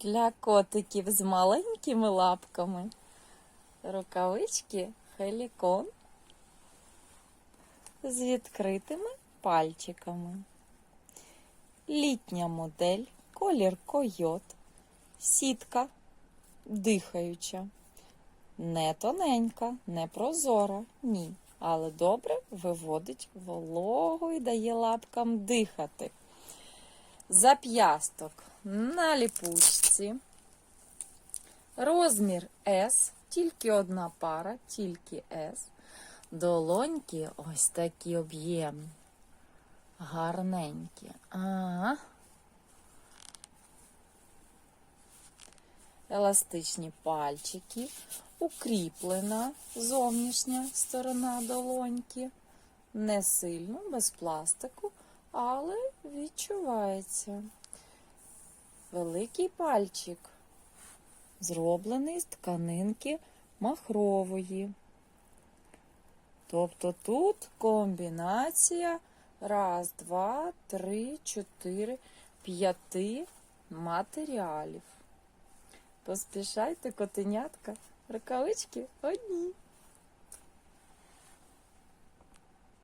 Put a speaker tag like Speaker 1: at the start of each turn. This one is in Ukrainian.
Speaker 1: для котиків з маленькими лапками. Рукавички Хелікон з відкритими пальчиками. Літня модель, колір койот, сітка дихаюча. Не тоненька, не прозора, ні. Але добре виводить вологу і дає лапкам дихати. Зап'ясток на ліпучці. Розмір S, тільки одна пара, тільки S. Долоньки ось такі об'ємні. Гарненькі. Ага. Еластичні пальчики, укріплена зовнішня сторона долоньки. Не сильно, без пластику, але відчувається. Великий пальчик, зроблений з тканинки махрової. Тобто тут комбінація раз, два, три, чотири, п'яти матеріалів. Поспішайте, котенятка, рукавички одні.